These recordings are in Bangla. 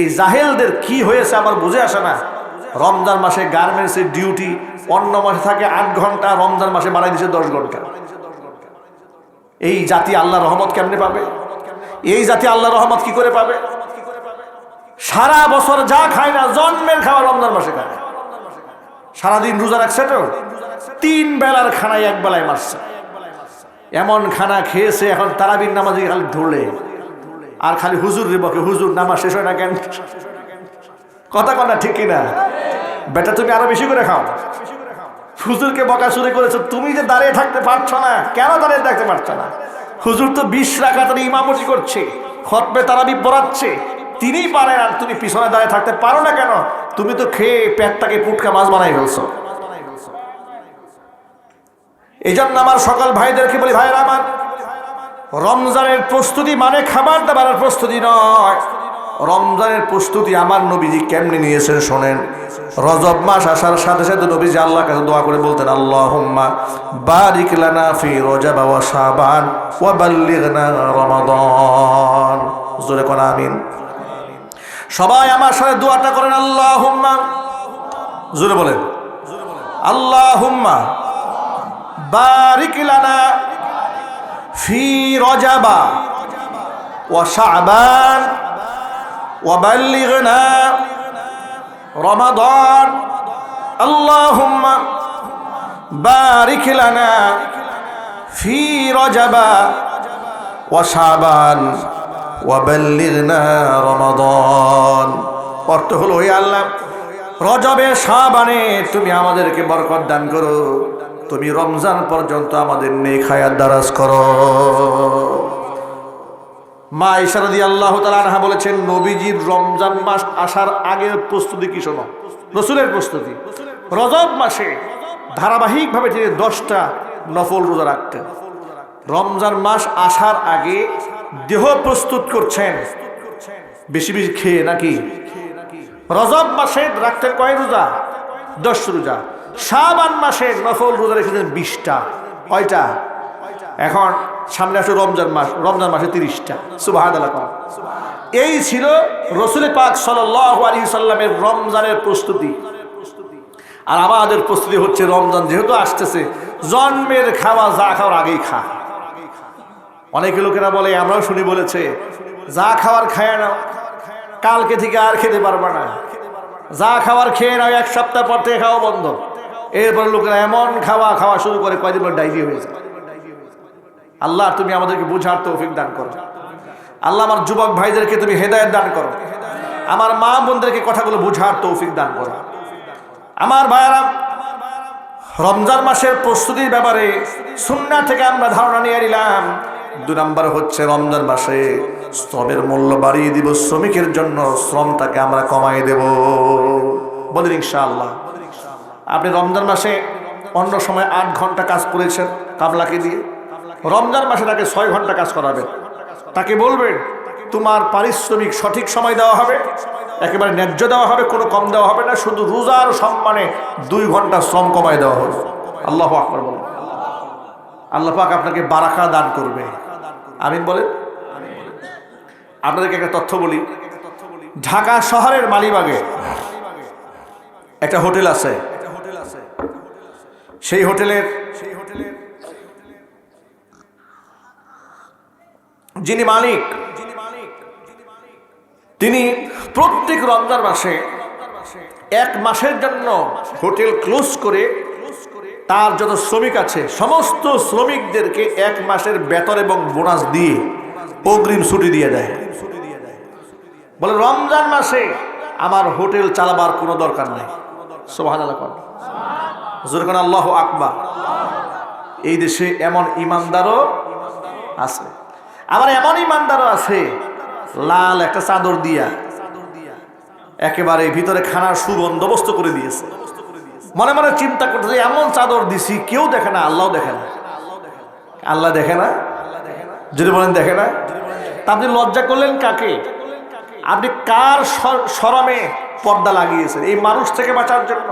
এই জাহেলদের কি হয়েছে আমার বুঝে আসে না। রমজান মাসে গার্মেন্টসের ডিউটি অন্য মাসে থাকে আট ঘণ্টা, রমজান মাসে বাড়াই দিচ্ছে দশ ঘণ্টা। এই জাতি আল্লাহ রহমত কেমনে পাবে? এই জাতি আল্লাহ রহমত কি করে পাবে? সারা বছর যা খায় না, জন্মের খাওয়া রমজান মাসে খায়। সারাদিন রোজা রাখছে তো? তিন বেলার খানায় এক বেলায় মারছে। এমন খানা খেয়েছে, এখন তারাবির নামাজে খালি ঢোলে। আর খালি হুজুর রে বকে, হুজুর নামা শেষ হয় না কেন? কথা কথা ঠিক কিনা? বেটা, তুমি আরও বেশি করে খাও। হুজুরকে বকা শুরু করেছ, তুমি যে দাঁড়িয়ে থাকতে পারছ না, কেন দাঁড়িয়ে থাকতে পারছ না? হুজুর তো বিশ রাখাতের ইমামতি করছে খতবে তারাবি পড়াচ্ছে, তিনিই পারেন আর তুমি পিছনে দাঁড়িয়ে থাকতে পারো না কেন? তুমি তো খেয়ে পেটটাকে পুটকা মাছ বানাই ফেলছো। এই জন্য আমার সকল ভাইদেরকে বলি, ভাইয়ের আমার রমজানের প্রস্তুতি মানে খাবার দাবারের প্রস্তুতি নয়। রমজানের প্রস্তুতি আমার নবীজি কেমনে নিয়েছেন শোনেন। রজব মাস আসার সাথে সাথে নবীজি আল্লাহ কাছে দোয়া করে বলতেন বারিক লানা ফি রজব ওয়া শাবান ওয়া বাল্লিগনা রমাদান। জোরে কোন, আমিন। সবাই আমার সাথে দোয়াটা করেন, আল্লাহুম্মা। জোরে বলেন, আল্লাহুম্মা বারিক লানা ফি রজাবা রমাদান। আল্লাহুম্মা বারিক লানা ফি রজাবা ওয়া শাবান ওয়া বাল্লিগনা রমাদান। অর্থ হলো, হে আল্লাহ, রজবে, শাবানে তুমি আমাদেরকে বরকত দান করো। তুমি রমজান পর্যন্ত আমাদের নেই খায়াত দারাজ করো। মা ইশারদি আল্লাহ তালা বলেছেন, নবীজির রমজান মাস আসার আগের প্রস্তুতি কি শোনো? রসুলের প্রস্তুতি। রজব মাসে ধারাবাহিকভাবে তিনি দশটা নফল রোজা রাখতেন। রমজান মাস আসার আগে দেহ প্রস্তুত করছেন। বেশি বেশি খেয়ে নাকি? রজব মাসে রাখতেন কয় রোজা? দশ রোজা। শাবান মাসে নফল রোজা রেখেছেন বিশটা। কয়টা? এখন সামনে আসে রমজান মাস, রমজান মাসে তিরিশটা। সুবাহ এই ছিল রসুল পাক সাল আলী সাল্লামের রমজানের প্রস্তুতি। আর আমাদের প্রস্তুতি হচ্ছে রমজান যেহেতু আসতেছে, জন্মের খাওয়া, যা খাওয়ার আগেই খা। অনেকে লোকেরা বলে, আমরাও শুনি বলেছে, যা খাওয়ার খায় না, কালকে থেকে আর খেতে পারবে না। যা খাওয়ার খেয়ে নাও, এক সপ্তাহ পর থেকে খাওয়া বন্ধ। এরপর লোকেরা এমন খাওয়া খাওয়া শুরু করে কয়দিন পর হয়ে যায়। আল্লাহ, তুমি আমাদেরকে বুঝার তৌফিক দান করো। আল্লাহ, আমার যুবক ভাইদেরকে তুমি হেদায়ত দান করো। আমার মা বোনদেরকে কথাগুলো বুঝার তৌফিক দান করো। আমার ভাইয়ারা, রমজান মাসের প্রস্তুতির ব্যাপারে সুন্না থেকে আমরা ধারণা নিয়ে নিলাম। দু নম্বর হচ্ছে রমজান মাসে শ্রমের মূল্য বাড়িয়ে দিব। শ্রমিকের জন্য শ্রমটাকে আমরা কমাই দেব। বলেন ইনশাআল্লাহ। আপনি রমজান মাসে অন্য সময় আট ঘণ্টা কাজ করেছেন কামলাকে দিয়ে। রমজান মাসে তাকে ছয় ঘণ্টা কাজ করাবেন। তাকে বলবেন, তোমার পারিশ্রমিক সঠিক সময় দেওয়া হবে, একেবারে ন্যায্য দেওয়া হবে, কোনো কম দেওয়া হবে না, শুধু রোজার সম্মানে দুই ঘণ্টা শ্রম কমায় দেওয়া হবে। আল্লাহ আকবর বলেন। আল্লাহ পাক আপনাকে বারাকা দান করবে। আমিন বলেন। আপনাদেরকে একটা তথ্য বলি। ঢাকা শহরের মালিবাগে একটা হোটেল আছে। সেই হোটেলের সেই হোটেলের যিনি মালিক, তিনি প্রত্যেক রমজান মাসে এক মাসের জন্য হোটেল ক্লোজ করে তার যত শ্রমিক আছে, সমস্ত শ্রমিকদেরকে এক মাসের বেতন এবং বোনাস দিয়ে অগ্রিম ছুটি দিয়ে দেয়। বলে, রমজান মাসে আমার হোটেল চালাবার কোনো দরকার নেই। সোহান আল্লাহ আকবার। এই দেশে এমন ইমানদারও আছে। আবার এমন ইমানদারও আছে, লাল একটা চাদর দিয়া একেবারে ভিতরে খানার সুবন্দোবস্ত করে দিয়েছে। মনে মনে চিন্তা করতে এমন চাদর দিছি, কেউ দেখে না আল্লাহ দেখে না। আল্লাহ দেখে না? যদি বলেন, দেখে না? তা আপনি লজ্জা করলেন কাকে? আপনি কার সরমে পর্দা লাগিয়েছেন? এই মানুষ থেকে বাঁচার জন্য।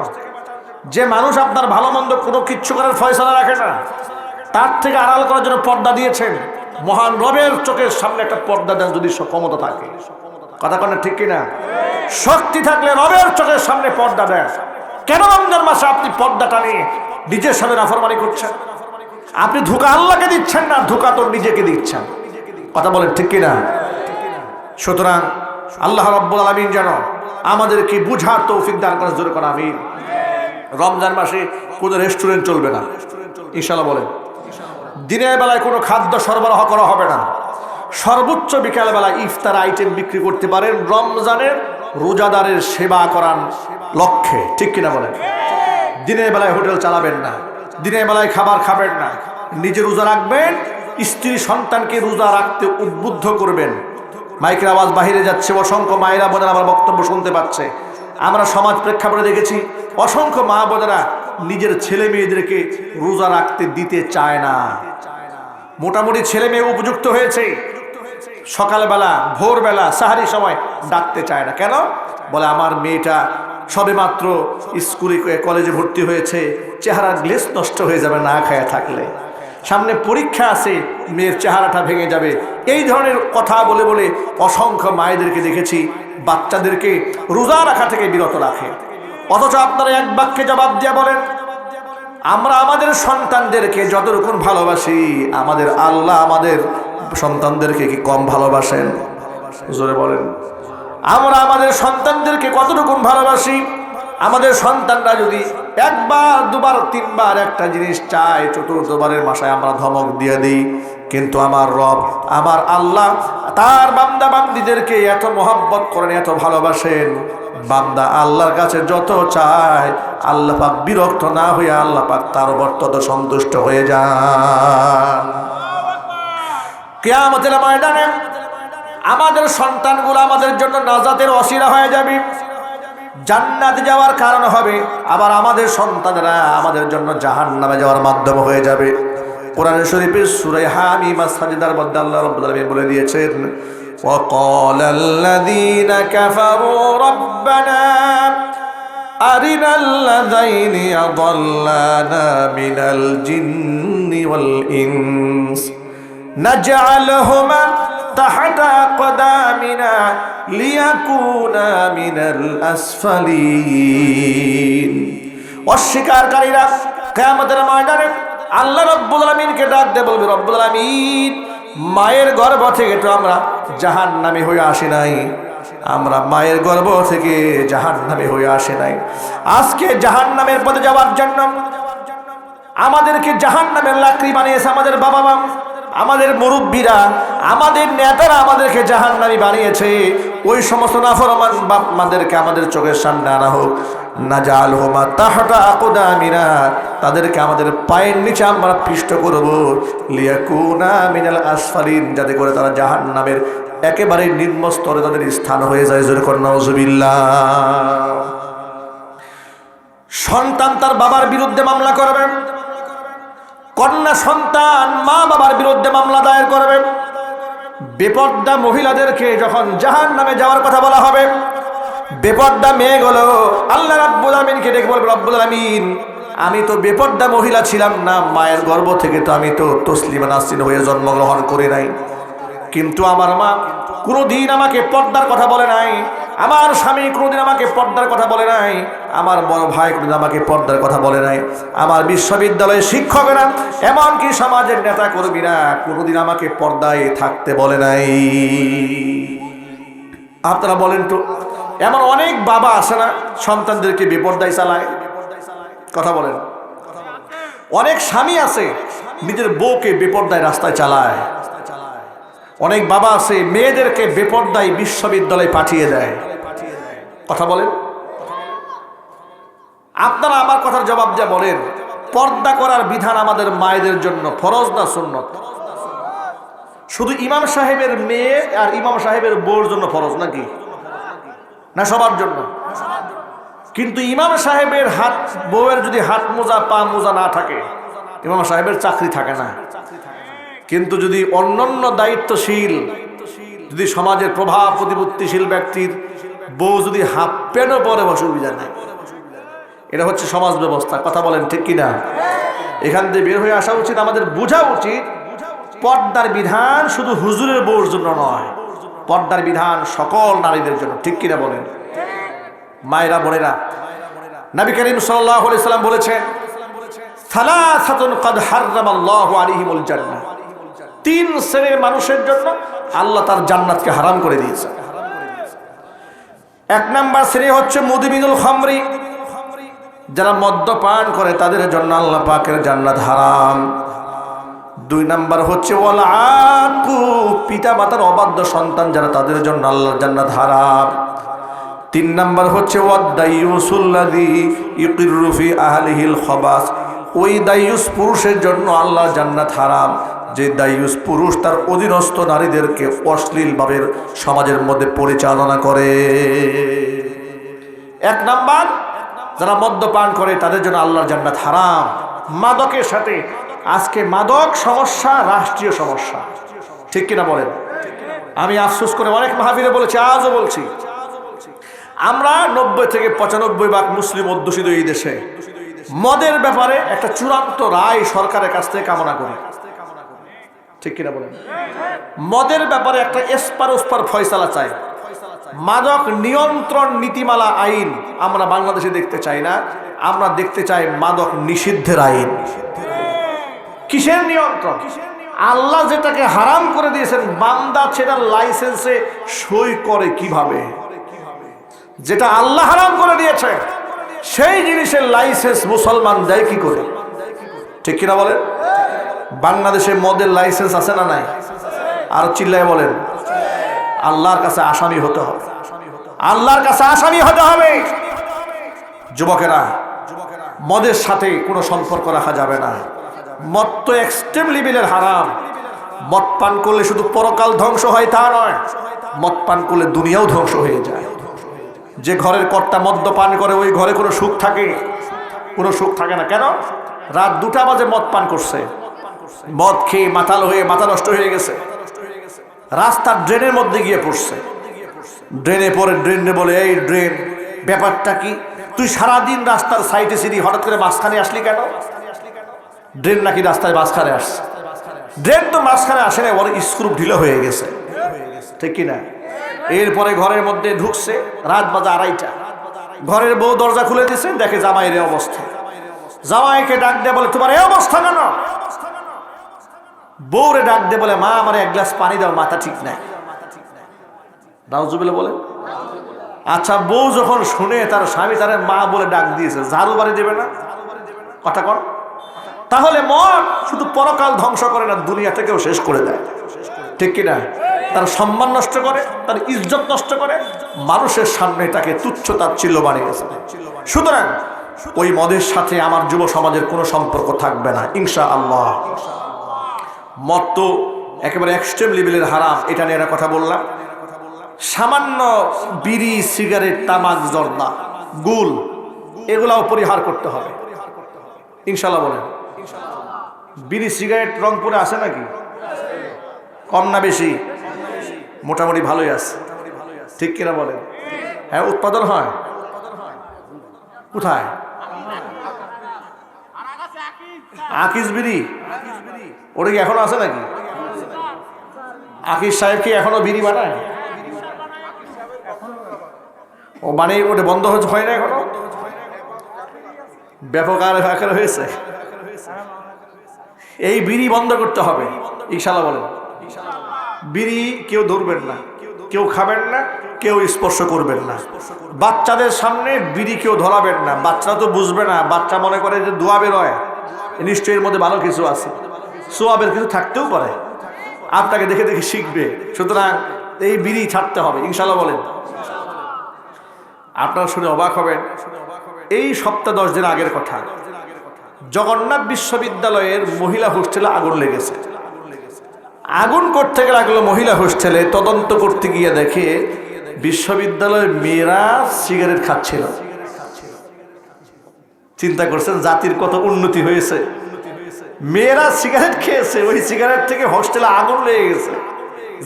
যে মানুষ আপনার ভালো মন্দ কোনো কিচ্ছু করার ফয়সলা রাখে না, তার থেকে আড়াল করার জন্য পর্দা দিয়েছেন। মহান রবের চোখের সামনে একটা পর্দা দেন যদি ক্ষমতা থাকে। কথা কন ঠিক কিনা? শক্তি থাকলে রবের চোখের সামনে পর্দা দেন। কেন রমজান মাসে আপনি পর্দাটা নিয়ে নিজের সামনে নাফরমানি করছেন? আপনি ধোকা আল্লাহকে দিচ্ছেন না, ধোকা তো নিজেকে দিচ্ছেন। কথা বলেন ঠিক কিনা? সুতরাং আল্লাহ রব্বুল আলমিন যেন আমাদেরকে বুঝার তৌফিক দান করার জোরে করা আমিন। রমজান মাসে কোনো রেস্টুরেন্ট চলবে না। ইনশাল্লাহ বলেন। দিনের বেলায় কোনো খাদ্য সরবরাহ করা হবে না। সর্বোচ্চ বিকালবেলা ইফতার আইটেম বিক্রি করতে পারেন রমজানের রোজাদারের সেবা করার লক্ষ্যে। ঠিক কিনা বলেন? দিনের বেলায় হোটেল চালাবেন না। দিনের বেলায় খাবার খাবেন না। নিজে রোজা রাখবেন, স্ত্রী সন্তানকে রোজা রাখতে উদ্বুদ্ধ করবেন। মাইকের আওয়াজ বাহিরে যাচ্ছে, অসংখ্য মায়েরা বোনেরা আমার বক্তব্য শুনতে পাচ্ছে। আমরা সমাজ প্রেক্ষাপটে দেখেছি অসংখ্য মা বোনেরা নিজের ছেলে মেয়েদেরকে রোজা রাখতে দিতে চায় না। মোটামুটি ছেলে মেয়ে উপযুক্ত হয়েছে। সকালবেলা, ভোরবেলা, সাহারি সময় ডাকতে চায় না। কেন? বলে, আমার মেয়েটা সবে মাত্র স্কুলে, কলেজে ভর্তি হয়েছে। চেহারার গ্লেস নষ্ট হয়ে যাবে না খায়া থাকলে। সামনে পরীক্ষা আছে, মেয়ের চেহারাটা ভেঙে যাবে। এই ধরনের কথা বলে বলে অসংখ্য মায়েদেরকে দেখেছি বাচ্চাদেরকে রোজা রাখা থেকে বিরত রাখে। অথচ আপনারা এক বাক্যে জবাব দিয়ে বলেন, আমরা আমাদের সন্তানদেরকে যতটুকুন ভালোবাসি, আমাদের আল্লাহ আমাদের সন্তানদেরকে কি কম ভালোবাসেন? জোরে বলেন, আমরা আমাদের সন্তানদেরকে কতটুকুন ভালোবাসি? আমাদের সন্তানরা যদি একবার, দুবার, তিনবার একটা জিনিস চায়, চতুর্থবারের মাসায় আমরা ধমক দিয়ে দিই কিন্তু আমার রব, আমার আল্লাহ, তার বান্দা বান্দিদেরকে এত মোহাব্বত করেন, এত ভালোবাসেন। বান্দা আল্লাহর কাছে যত চায়, আল্লাহ পাক বিরক্ত না হয়ে আল্লাহ পাক তার উপর তত সন্তুষ্ট হয়ে যান। কেয়ামতের ময়দানে আমাদের সন্তানগুলো আমাদের জন্য নাজাতের অসিরা হয়ে যাবে। জান্নাত যাওয়ার কারণ হবে, আবার আমাদের সন্তানরা আমাদের জন্য জাহান নামে যাওয়ার মাধ্যম হয়ে যাবে। কোরআন শরীফের সুরে হামি মাসাজিদার মধ্যে আল্লাহ রব্বুল আলামিন বলে দিয়েছেন وقال الذين كفروا ربنا أرنا الذين أضلانا من الجن والإنس نجعلهما تحت أقدامنا ليكونا من الأسفلين অস্বীকারীরা কেয়ামতের ময়দানে আল্লাহ রব্বুল আলমিনকে ডাক দে বলবে, রব্বুল আলমিন, মায়ের গর্ব থেকে তো আমরা জাহান নামে হয়ে আসি নাই। আমরা মায়ের গর্ব থেকে জাহান নামে হয়ে আসে নাই। আজকে জাহান নামের পথে যাওয়ার জন্য আমাদেরকে জাহান নামের লাকড়ি বানিয়েছে আমাদের বাবা মা আমাদের মুরব্বীরা, আমাদের নেতারা আমাদেরকে জাহান নামি বানিয়েছে। ওই সমস্ত নাফরমান বাপ মাদেরকে আমাদের চোখের সামনে আনা হোক। না জাল হোমা তাহাটা আকোদা আমিনা তাদেরকে আমাদের পায়ের নিচে আমরা পিষ্ট করব। লিয়াকুনা মিনাল আসফালিন, যাতে করে তারা জাহান নামের একেবারে নিম্ন স্তরে তাদের স্থান হয়ে যায়। জোরে কন্যা সন্তান তার বাবার বিরুদ্ধে মামলা করবে। কন্যা সন্তান মা বাবার বিরুদ্ধে মামলা দায়ের করবে। বেপর্দা মহিলাদেরকে যখন জাহান নামে যাওয়ার কথা বলা হবে, বেপর্দা মেয়ে গেল আল্লাহ রাব্বুল আমিনকে ডেকে বলবে, রব্বুল আমিন আমি তো বেপর্দা মহিলা ছিলাম না, মায়ের গর্ভ থেকে তো আমি তো তসলিমা নাসিন হয়ে জন্মগ্রহণ করে নাই। কিন্তু আমার মা কোনো দিন আমাকে পর্দার কথা বলে নাই। আমার স্বামী কোনোদিন আমাকে পর্দার কথা বলে নাই, আমার বড় ভাই কোনোদিন আমাকে পর্দার কথা বলে নাই, আমার বিশ্ববিদ্যালয়ের শিক্ষকেরা এমনকি সমাজের নেতা কর্মীরা কোনোদিন আমাকে পর্দায় থাকতে বলে নাই। আপনারা বলেন তো, এমন অনেক বাবা আছে না, সন্তানদেরকে বিপর্দায় চালায়? কথা বলেন। অনেক স্বামী আছে, নিজের বউকে বিপর্দায় রাস্তায় চালায়। অনেক বাবা আছে, মেয়েদেরকে বেপর্দায় বিশ্ববিদ্যালয়ে পাঠিয়ে দেয়। কথা বলেন। আপনারা আমার কথার জবাব যা বলেন, পর্দা করার বিধান আমাদের মায়েদের জন্য ফরজ না সুন্নত? শুধু ইমাম সাহেবের মেয়ে আর ইমাম সাহেবের বউর জন্য ফরজ নাকি? না সবার জন্য? কিন্তু ইমাম সাহেবের হাত, বউয়ের যদি হাত মোজা, পা মোজা না থাকে, ইমাম সাহেবের চাকরি থাকে না। কিন্তু যদি অন্যান্য দায়িত্বশীল, যদি সমাজের প্রভাব প্রতিপত্তিশীল ব্যক্তির বউ যদি হাফ প্যান্টও পরে অসুবিধা নেই। এটা হচ্ছে সমাজ ব্যবস্থা, কথা বলেন ঠিক কিনা? এখান থেকে বের হয়ে আসা উচিত, আমাদের বোঝা উচিত, পর্দার বিধান শুধু হুজুরের বউর জন্য নয়, পর্দার বিধান সকল নারীদের জন্য, ঠিক কিনা বলেন? মায়েরা, বোনেরা, নবী করিম আলাইহি সাল্লাম বলেছেন, সালাসাতুন কাদ হাররামাল্লাহু আলাইহিমুল জান্নাহ। তিন শ্রেণির মানুষের জন্য আল্লাহ তার জান্নাতকে হারাম করে দিয়েছে। এক নাম্বার শ্রেণি হচ্ছে মুদিবিনুল খামরি। যারা মদ্যপান করে, তাদের জন্য আল্লাহ পাকের জান্নাত হারাম। দুই নাম্বার হচ্ছে পিতা মাতার অবাধ্য সন্তান যারা, তাদের জন্য আল্লাহর জান্নাত হারাম। তিন নাম্বার হচ্ছে খবাস। ওই দায়ুস পুরুষের জন্য আল্লাহ জান্নাত হারাম। যে দাইয়ুস পুরুষ তার অধীনস্থ নারীদেরকে অশ্লীলভাবে সমাজের মধ্যে পরিচালনা করে। এক নাম্বার, যারা মদ্যপান করে তাদের জন্য আল্লাহর জান্নাত হারাম। মাদকের সাথে আজকে মাদক সমস্যা, রাষ্ট্রীয় সমস্যা। ঠিক কিনা বলেন? আমি আফসোস করে অনেক মাহাবীরে বলেছি, আজও বলছি। আমরা নব্বই থেকে পঁচানব্বই ভাগ মুসলিম অধ্যুষিত এই দেশে। মদের ব্যাপারে একটা চূড়ান্ত রায় সরকারের কাছ থেকে কামনা করি। ঠিক কিনা বলেন? মদের ব্যাপারে একটা এসপার ওসপার ফয়সালা চাই। মাদক নিয়ন্ত্রণ নীতিমালা আইন আমরা বাংলাদেশে দেখতে চাই না। আমরা দেখতে চাই মাদক নিষিদ্ধের আইন। কিসের নিয়ন্ত্রণ? আল্লাহ যেটাকে হারাম করে দিয়েছেন, বান্দা সেটা লাইসেন্সে সই করে কীভাবে? যেটা আল্লাহ হারাম করে দিয়েছে, সেই জিনিসের লাইসেন্স মুসলমান দেয় কি করে? ঠিক কিনা বলেন? বাংলাদেশে মদের লাইসেন্স আছে না নাই? আর চিল্লায় বলেন, আল্লাহর কাছে আসামি হতে হবে। আল্লাহর কাছে আসামি হতে হবে। যুবকেরা, মদের সাথে কোনো সম্পর্ক রাখা যাবে না। মদ তো এক্সট্রিম লেভেলের হারাম। মদ পান করলে শুধু পরকাল ধ্বংস হয় তা নয়, মদ পান করলে দুনিয়াও ধ্বংস হয়ে যায়। যে ঘরের কর্তা মদ্য পান করে, ওই ঘরে কোনো সুখ থাকে? কোনো সুখ থাকে না। কেন? রাত দুটা বাজে মদ পান করছে। মদ খেয়ে মাতাল হয়ে, মাথা নষ্ট হয়ে গেছে। রাস্তার ড্রেনের মধ্যে গিয়ে পড়ছে। ড্রেনে পরে ড্রেনে বলে, এই ড্রেন, ব্যাপারটা কি? তুই সারাদিন রাস্তার সাইডে সিঁড়ি হঠাৎ করে মাঝখানে আসলি কেন? ড্রেন নাকি রাস্তায় মাঝখানে আসছে। ড্রেন তো মাঝখানে আসে না ওর স্ক্রু ঢিলো হয়ে গেছে। ঠিক কি না এরপরে ঘরের মধ্যে ঢুকছে, রাত বাজে আড়াইটা। ঘরের বউ দরজা খুলে দিছে দেখে জামাইয়ের অবস্থা। জামাইকে ডাক দিয়ে বলে, তোমার এই অবস্থা কেন? বউরে ডাক দিয়ে বলে, মা, আমার এক গ্লাস পানি দাও, মাথা ঠিক নাই। বলে। আচ্ছা বউ যখন শুনে তার স্বামী তার মা বলে ডাক দিয়েছে, ঝাড়ু বাড়ি দেবে না? কথা কর তাহলে মন শুধু পরকাল ধ্বংস করে না, দুনিয়া থেকেও শেষ করে দেয়। ঠিক কিনা? তার সম্মান নষ্ট করে, তার ইজ্জত নষ্ট করে, মানুষের সামনে তাকে তুচ্ছ তাচ্ছিল্য বানিয়েছে। সুতরাং ওই মদের সাথে আমার যুব সমাজের কোনো সম্পর্ক থাকবে না ইনশা আল্লাহ মদ তো একেবারে এক্সট্রিম লেভেলের হারাম, এটা নিয়ে কথা বললাম। সামান্য বিড়ি, সিগারেট, তামাক, জর্দা, গুল, এগুলাও পরিহার করতে হবে। ইনশাল্লাহ বলেন। বিড়ি, সিগারেট রংপুরে আছে নাকি? কম না বেশি? মোটামুটি ভালোই আছে। ঠিক কিনা বলেন? হ্যাঁ উৎপাদন হয়। কোথায়? আকিস বিড়ি? ওটা কি এখনও আছে নাকি? আকিস সাহেব কি এখনও বিড়ি বানায়? ও মানে ওটা বন্ধ হয় না এখনও? ব্যাপক আর আকার হয়েছে। এই বিড়ি বন্ধ করতে হবে ইনশাল্লাহ বলেন। বিড়ি কেউ ধরবেন না, কেউ খাবেন না, কেউ স্পর্শ করবেন না। বাচ্চাদের সামনে বিড়ি কেউ ধরাবেন না বাচ্চা তো বুঝবে না, বাচ্চা মনে করে যে দোয়া বেরোয়। নিশ্চয়ই এর মধ্যে ভালো কিছু আছে। সোয়াবের কিছু থাকতেও পারে। আপনাকে দেখে দেখে শিখবে। সুতরাং এই বিড়ি ছাড়তে হবে ইনশাল্লাহ বলেন। আপনারা শুনে অবাক হবেন। এই সপ্তাহ দশ দিন আগের কথা। জগন্নাথ বিশ্ববিদ্যালয়ের মহিলা হোস্টেলে আগুন লেগেছে। আগুন করতে গেলে লাগল মহিলা হোস্টেলে তদন্ত করতে গিয়ে দেখে বিশ্ববিদ্যালয়ের মেয়েরা সিগারেট খাচ্ছিল। চিন্তা করছেন জাতির কত উন্নতি হয়েছে। মেয়েরা সিগারেট খেয়েছে, ওই সিগারেট থেকে হোস্টেলে আগুন লেগে গেছে।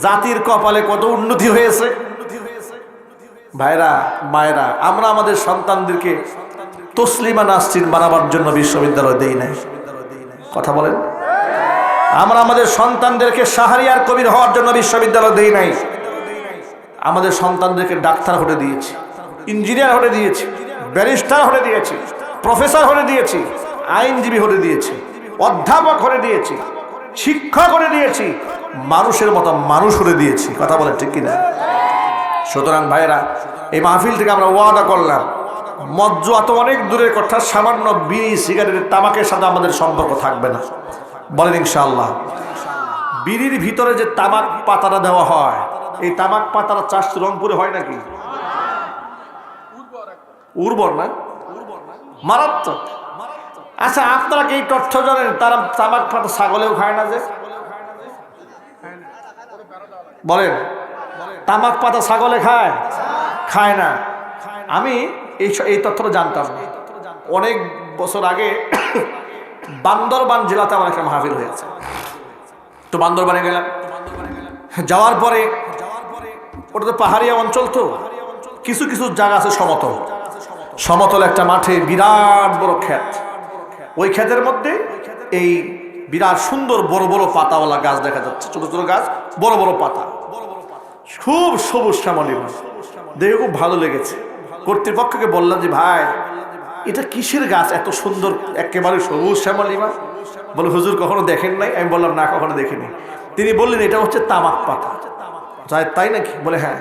জাতির কপালে কত উন্নতি হয়েছে। ভাইরা, মায়েরা, আমরা আমাদের সন্তানদেরকে তসলিমা নাসরিন বানাবার জন্য বিশ্ববিদ্যালয় দেই নাই। কথা বলেন। আমরা আমাদের সন্তানদেরকে সাহারিয়ার কবির হওয়ার জন্য বিশ্ববিদ্যালয় দেই নাই। আমাদের সন্তানদেরকে ডাক্তার হতে দিয়েছি, ইঞ্জিনিয়ার হতে দিয়েছি, ব্যারিস্টার হতে দিয়েছি, প্রফেসর হতে দিয়েছি, আইনজীবী হতে দিয়েছি। অধ্যাপক করে দিয়েছি শিক্ষা করে দিয়েছি, মানুষের মতো মানুষ করে দিয়েছি। কথা বলে ঠিক কিনা? সুতরাং ভাইরা এই মাহফিল থেকে আমরা ওয়াদা করলাম, মজ্জ এত অনেক দূরের কথা, সামান্য বিড়ি, সিগারেটের তামাকের সাথে আমাদের সম্পর্ক থাকবে না। বলেন ইনশাআল্লাহ। বিড়ির ভিতরে যে তামাক পাতাটা দেওয়া হয়, এই তামাক পাতাটা চাষ রংপুরে হয় নাকি? উর্বর না? মারাত্মক। আচ্ছা আপনারা কি তথ্য জানেন? তারা তামাক পাতা ছাগলেও খায় না যে। বলেন, তামাক পাতা ছাগলে খায়? খায় না। আমি এই এই তথ্যটা জানতাম অনেক বছর আগে বান্দরবান জেলাতে আমার একটা মাহফিল হয়েছে। তো বান্দরবানে গেলাম। যাওয়ার পরে ওটা তো পাহাড়িয়া অঞ্চল তো। কিছু কিছু জায়গা আছে সমতল। সমতল একটা মাঠে বিরাট বড় ক্ষেত। ওই ক্ষেতের মধ্যে এই বিরাট সুন্দর বড় বড় পাতাওয়ালা গাছ দেখা যাচ্ছে, ছোট ছোট গাছ, বড় বড় পাতা। খুব সবুজ শ্যামলী দেখে খুব ভালো লেগেছে। কর্তৃপক্ষকে বললাম যে, ভাই, এটা কিসের গাছ? এত সুন্দর, একেবারে সবুজ শ্যামলী মাছ বলে, হুজুর কখনো দেখেন নাই? আমি বললাম, না, কখনো দেখিনি। তিনি বললেন, এটা হচ্ছে তামাক পাতা। যাই তাই নাকি? বলে হ্যাঁ।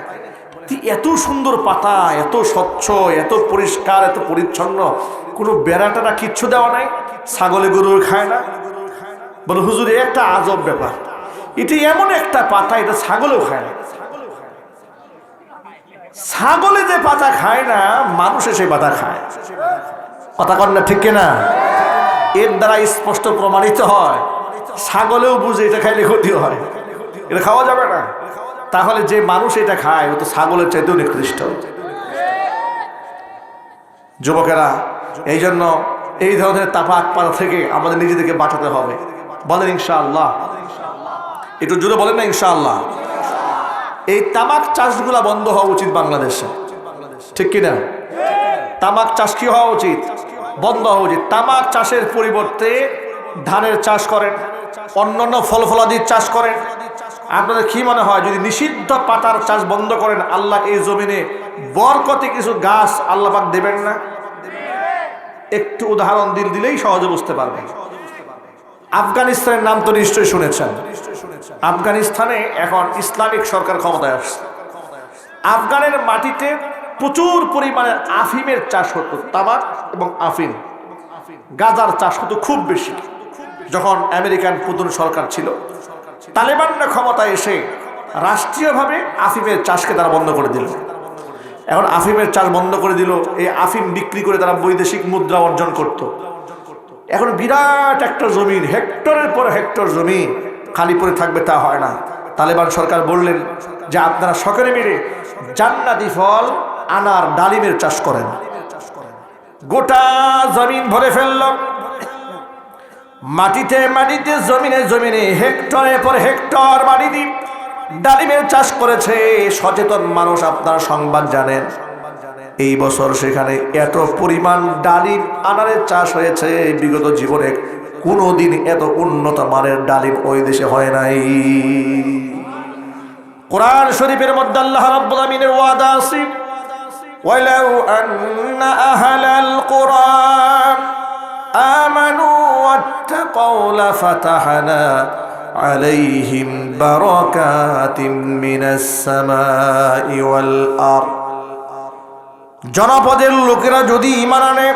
এত সুন্দর পাতা, এত স্বচ্ছ, এত পরিষ্কার, এত পরিচ্ছন্ন, কোনো বেড়াটারা কিচ্ছু দেওয়া নাই? ছাগলে গরু খায় না। বলে, হুজুর একটা আজব ব্যাপার। এটি এমন একটা পাতা, এটা ছাগলেও খায় না। ছাগলে যে পাতা খায় না, মানুষে সেই পাতা খায়। কথা কর না, ঠিক কিনা? এর দ্বারা স্পষ্ট প্রমাণিত হয়, ছাগলেও বুঝে এটা খাইলে ক্ষতি হয়। এটা খাওয়া যাবে না। তাহলে যে মানুষ এটা খায়, ও তো ছাগলের চাইতেও নিকৃষ্ট। যুবকেরা এই জন্য এই ধরনের তাপাক পাতা থেকে আমাদের নিজেদেরকে বাঁচাতে হবে। বলেন ইনশাআল্লাহ। একটু জুড়ে বলেন না ইনশাআল্লাহ। এই তামাক চাষগুলা বন্ধ হওয়া উচিত বাংলাদেশে। ঠিক কিনা? তামাক চাষ কি হওয়া উচিত? বন্ধ হওয়া উচিত। তামাক চাষের পরিবর্তে ধানের চাষ করেন, অন্যান্য ফল ফলাদির চাষ করেন। আপনাদের কি মনে হয়, যদি নিষিদ্ধ পাতার চাষ বন্ধ করেন, আল্লাহ এই জমিনে বরকতে কিছু গাছ আল্লাহ পাক দেবেন না? একটু উদাহরণ দিল দিলেই সহজে বুঝতে পারবে। আফগানিস্তানের নাম তো নিশ্চয়ই শুনেছেন। আফগানিস্তানে এখন ইসলামিক সরকার ক্ষমতায় আসছে। আফগানের মাটিতে প্রচুর পরিমাণে আফিমের চাষ হতো, তামাক এবং আফিম। গাজার চাষ হতো খুব বেশি। যখন আমেরিকান পুতুন সরকার ছিল, তালেবানরা ক্ষমতায় এসে রাষ্ট্রীয়ভাবে আফিমের চাষকে তারা বন্ধ করে দিল। এখন আফিমের চাষ বন্ধ করে দিল, এই আফিম বিক্রি করে তারা বৈদেশিক মুদ্রা অর্জন করত। এখন বিরাট একটা জমিন, হেক্টরের পর হেক্টর জমি খালি পড়ে থাকবে তা হয় না। তালেবান সরকার বললেন যে আপনারা সকলে মিলে জান্নাতি ফল আনার ডালিমের চাষ করেন। গোটা জমিন ভরে ফেলল মাটিতে মাটিতে, জমিনে জমিনে হেক্টরের পর হেক্টর মাটিতে ডালিমের চাষ করেছে। সচেতন মানুষ আপনার সংবাদ জানেন। এই বছর সেখানে এত পরিমাণ ডালিম আনারের চাষ হয়েছে। বিগত জীবনে কোনোদিন এত উন্নত মানের ডালিম ওই দেশে হয় নাই। কোরআন শরীফের মধ্যে আল্লাহ রাব্বুল আমিনের ওয়াদা আছে। ওয়ালাউ আন্না আহলাল কোরআন আমানু ওয়াত্তাকাউ লাফাতাহানা عليهم بركات من السماء والأرض জনপদের লোকেরা যদি ইমান আনে